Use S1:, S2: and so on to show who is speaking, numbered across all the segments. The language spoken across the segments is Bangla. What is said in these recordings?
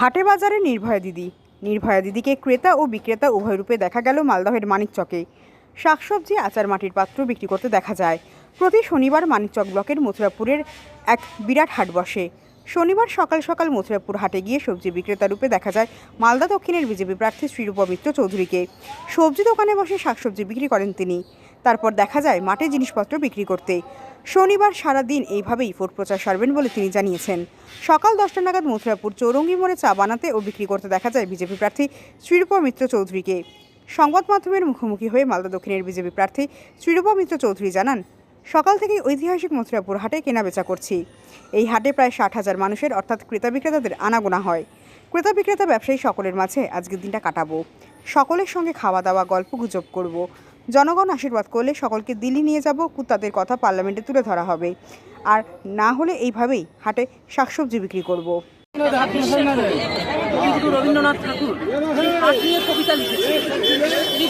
S1: হাটে বাজারে নির্ভয়া দিদি। নির্ভয়া দিদিকে ক্রেতা ও বিক্রেতা উভয় রূপে দেখা গেল মালদহের মানিকচকে। শাকসবজি, আচার মাটির পাত্র বিক্রি করতে দেখা যায়। প্রতি শনিবার মানিকচক ব্লকের মথুরাপুরের এক বিরাট হাট বসে। শনিবার সকাল সকাল মথুরাপুর হাটে গিয়ে সবজি বিক্রেতা রূপে দেখা যায় মালদা দক্ষিণের বিজেপি প্রার্থী শ্রীরূপ মিত্র চৌধুরীকে। সবজি দোকানে বসে শাকসবজি বিক্রি করেন তিনি। তারপর দেখা যায় মাঠে জিনিসপত্র বিক্রি করতে। শনিবার সারা দিন এইভাবেই ভোট প্রচার সারবেন বলে তিনি জানিয়েছেন। সকাল দশটা নাগাদ মথুরাপুর চৌরঙ্গি মোড়ে চা বানাতে ও বিক্রি করতে দেখা যায় বিজেপি প্রার্থী শ্রীরূপা মিত্র চৌধুরীকে। সংবাদ মাধ্যমের মুখোমুখি হয়ে মালদা দক্ষিণের বিজেপি প্রার্থী শ্রীরূপা মিত্র চৌধুরী জানান, সকাল থেকেই ঐতিহাসিক মথুরাপুর হাটে কেনাবেচা করছি। এই হাটে প্রায় ষাট হাজার মানুষের অর্থাৎ ক্রেতা বিক্রেতাদের আনাগোনা হয়। ক্রেতা বিক্রেতা ব্যবসায়ী সকলের মাঝে আজকের দিনটা কাটাবো। সকলের সঙ্গে খাওয়া দাওয়া, গল্প গুজব করব। জনগণ আশীর্বাদ করলে সকলকে দিল্লি নিয়ে যাব তাদের কথা পার্লামেন্টে তুলে ধরা হবে। আর না হলে এইভাবেই হাটে শাকসবজি বিক্রি করব।
S2: রবীন্দ্রনাথ ঠাকুর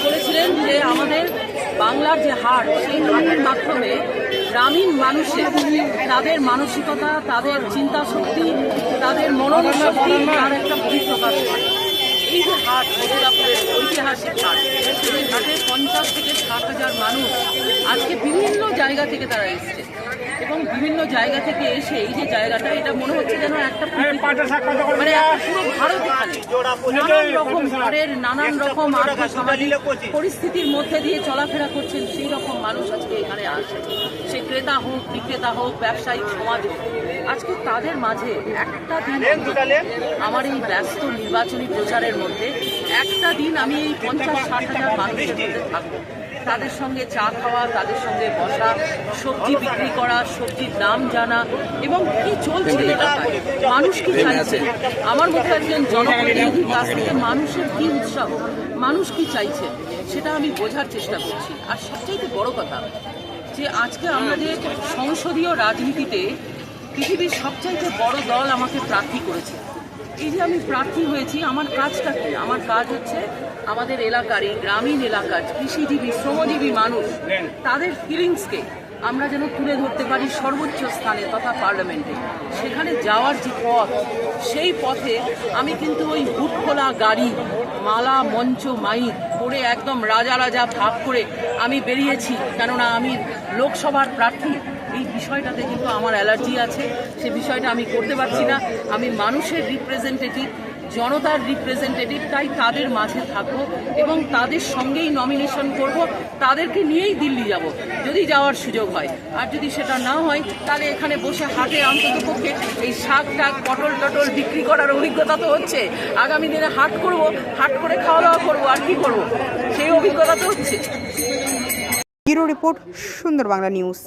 S2: বলেছিলেন যে আমাদের বাংলার যে হাট, সেই হাটের মাধ্যমে গ্রামীণ মানুষের তাদের মানসিকতা, তাদের চিন্তা শক্তি তাদের মনন শক্তি তার একটা বহিঃপ্রকাশ এই যে হাট মথুরাপুরের ঐতিহাসিক পঞ্চাশ থেকে ষাট হাজার মানুষ আজকে বিভিন্ন জায়গা থেকে তারা এসছে। এবং বিভিন্ন জায়গা থেকে এসে এই যে জায়গাটা এটা মনে হচ্ছে যেন একটা মানে পুরো ভারত নানান রকম ঘরের নানান রকম আর্থ সামাজিক পরিস্থিতির মধ্যে দিয়ে চলাফেরা করছেন সেই রকম মানুষ আজকে এখানে আসে সে ক্রেতা হোক বিক্রেতা হোক ব্যবসায়িক সমাজ হোক আজকে তাদের মাঝে একটা দিন আমার এই ব্যস্ত নির্বাচনী প্রচারের মধ্যে একটা দিন আমি এই পঞ্চাশ ষাট হাজার মানুষের মধ্যে থাকব। তাদের সঙ্গে চা খাওয়া তাদের সঙ্গে বসা সবজি বিক্রি করা সবজির দাম জানা এবং কি চলছে মানুষ কি চাইছে? আমার মতো একজন জনপ্রতিনিধির কাছ থেকে মানুষের কি উৎসাহ? মানুষ কি চাইছে? সেটা আমি বোঝার চেষ্টা করছি। আর সবচাইতে বড় কথা যে আজকে আমরা যে সংসদীয় রাজনীতিতে পৃথিবীর সবচাইতে বড় দল আমাকে প্রার্থী করেছে। এই যে আমি প্রার্থী হয়েছি, আমার কাজটা কি? আমার কাজ হচ্ছে আমাদের এলাকার এই গ্রামীণ এলাকার কৃষিজীবী, শ্রমজীবী মানুষ, তাদের ফিলিংসকে আমরা যেন তুলে ধরতে পারি সর্বোচ্চ স্থানে তথা পার্লামেন্টে। সেখানে যাওয়ার যে পথ, সেই পথে আমি কিন্তু ওই বুট খোলা গাড়ি, মালা, মঞ্চ, মাইক করে একদম রাজা রাজা ভাব করে আমি বেরিয়েছি। কেননা আমি লোকসভার প্রার্থী এই বিষয়টাতে কিন্তু আমার অ্যালার্জি আছে, সে বিষয়টা আমি করতে পারছি না। আমি মানুষের রিপ্রেজেন্টেটিভ জনতার রিপ্রেজেন্টেটিভ তাই তাদের মাঝে থাকব এবং তাদের সঙ্গেই নমিনেশন করব, তাদেরকে নিয়েই দিল্লি যাব, যদি যাওয়ার সুযোগ হয়। আর যদি সেটা না হয়, তাহলে এখানে বসে হাটে অন্তত পক্ষে এই শাক টাক পটল টটল বিক্রি করার অভিজ্ঞতা তো হচ্ছে। আগামী দিনে হাট করব, হাট করে খাওয়া দাওয়া করব, আর কি করব? সেই অভিজ্ঞতা তো হচ্ছে।
S1: ব্যুরো রিপোর্ট সুন্দর বাংলা নিউজ।